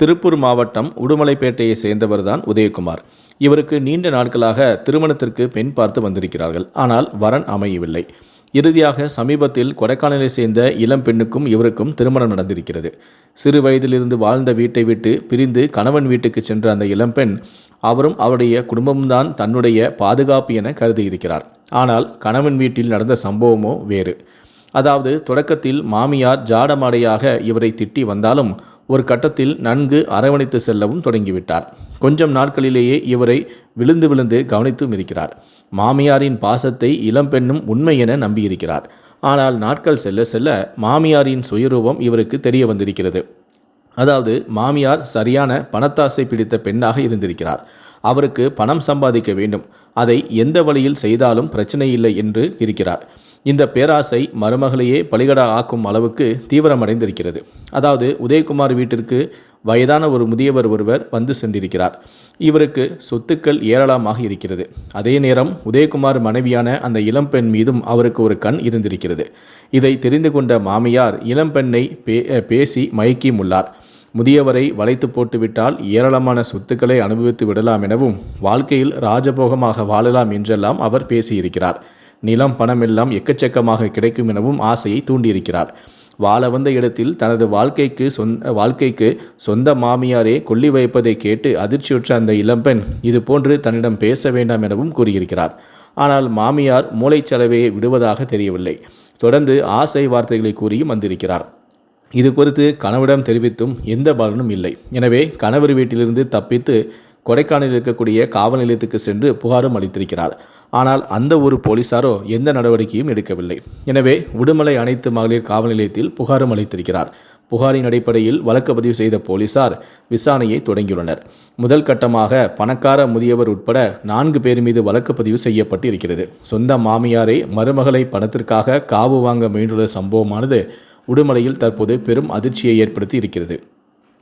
திருப்பூர் மாவட்டம் உடுமலைப்பேட்டையை சேர்ந்தவர்தான் உதயகுமார். இவருக்கு நீண்ட நாட்களாக திருமணத்திற்கு பெண் பார்த்து வந்திருக்கிறார்கள். ஆனால் வரன் அமையவில்லை. இறுதியாக சமீபத்தில் கொடைக்கானலை சேர்ந்த இளம் பெண்ணுக்கும் இவருக்கும் திருமணம் நடந்திருக்கிறது. சிறு வயதிலிருந்து வாழ்ந்த வீட்டை விட்டு பிரிந்து கணவன் வீட்டுக்கு சென்ற அந்த இளம்பெண் அவரும் அவருடைய குடும்பம்தான் தன்னுடைய பாதுகாப்பு என கருதியிருக்கிறார். ஆனால் கணவன் வீட்டில் நடந்த சம்பவமோ வேறு. அதாவது தொடக்கத்தில் மாமியார் ஜாடமாடையாக இவரை திட்டி வந்தாலும் ஒரு கட்டத்தில் நன்கு அரவணைத்து செல்லவும் தொடங்கிவிட்டார். கொஞ்சம் நாட்களிலேயே இவரை விழுந்து விழுந்து கவனித்தும் இருக்கிறார். மாமியாரின் பாசத்தை இளம்பெண்ணும் உண்மை என நம்பியிருக்கிறார். ஆனால் நாட்கள் செல்ல செல்ல மாமியாரின் சுயரூபம் இவருக்கு தெரிய வந்திருக்கிறது. அதாவது மாமியார் சரியான பணத்தாசை பிடித்த பெண்ணாக இருந்திருக்கிறார். அவருக்கு பணம் சம்பாதிக்க வேண்டும். அதை எந்த வழியில் செய்தாலும் பிரச்சனை இல்லை என்று இருக்கிறார். இந்த பேராசை மருமகளையே பலிகடா ஆக்கும் அளவுக்கு தீவிரமடைந்திருக்கிறது. அதாவது உதயகுமார் வீட்டிற்கு வயதான ஒரு முதியவர் ஒருவர் வந்து சென்றிருக்கிறார். இவருக்கு சொத்துக்கள் ஏராளமாக இருக்கிறது. அதே நேரம் உதயகுமார் மனைவியான அந்த இளம்பெண் மீதும் அவருக்கு ஒரு கண் இருந்திருக்கிறது. இதை தெரிந்து கொண்ட மாமியார் இளம்பெண்ணை பே பேசி மயக்கியும் உள்ளார் முதியவரை வளைத்து போட்டுவிட்டால் ஏராளமான சொத்துக்களை அனுபவித்து விடலாம் எனவும் வாழ்க்கையில் ராஜபோகமாக வாழலாம் என்றெல்லாம் அவர் பேசியிருக்கிறார். நிலம் பணம் எல்லாம் எக்கச்சக்கமாக கிடைக்கும் எனவும் ஆசையை தூண்டியிருக்கிறார். வாழ வந்த இடத்தில் தனது வாழ்க்கைக்கு சொந்த வாழ்க்கைக்கு சொந்த மாமியாரே கொல்லி வைப்பதை கேட்டு அதிர்ச்சியுற்ற அந்த இளம்பெண் இது போன்று தன்னிடம் பேச வேண்டாம் எனவும் கூறியிருக்கிறார். ஆனால் மாமியார் மூளைச்சலவையை விடுவதாக தெரியவில்லை. தொடர்ந்து ஆசை வார்த்தைகளை கூறியும் வந்திருக்கிறார். இது குறித்து கணவரிடம் தெரிவித்தும் எந்த பலனும் இல்லை. எனவே கணவர் வீட்டிலிருந்து தப்பித்து கொடைக்கானலில் இருக்கக்கூடிய காவல் நிலையத்துக்கு சென்று புகாரும் அளித்திருக்கிறார். ஆனால் அந்த ஒரு போலீசாரோ எந்த நடவடிக்கையும் எடுக்கவில்லை. எனவே உடுமலை அனைத்து மகளிர் காவல் நிலையத்தில் புகாரும் அளித்திருக்கிறார். புகாரின் அடிப்படையில் வழக்கு பதிவு செய்த போலீசார் விசாரணையை தொடங்கியுள்ளனர். முதல் கட்டமாக பணக்கார முதியவர் உட்பட நான்கு பேர் மீது வழக்கு பதிவு செய்யப்பட்டு இருக்கிறது சொந்த மாமியாரை மருமகளை பணத்திற்காக காவு வாங்க முயன்றுள்ள சம்பவமானது உடுமலையில் தற்போது பெரும் அதிர்ச்சியை ஏற்படுத்தி இருக்கிறது.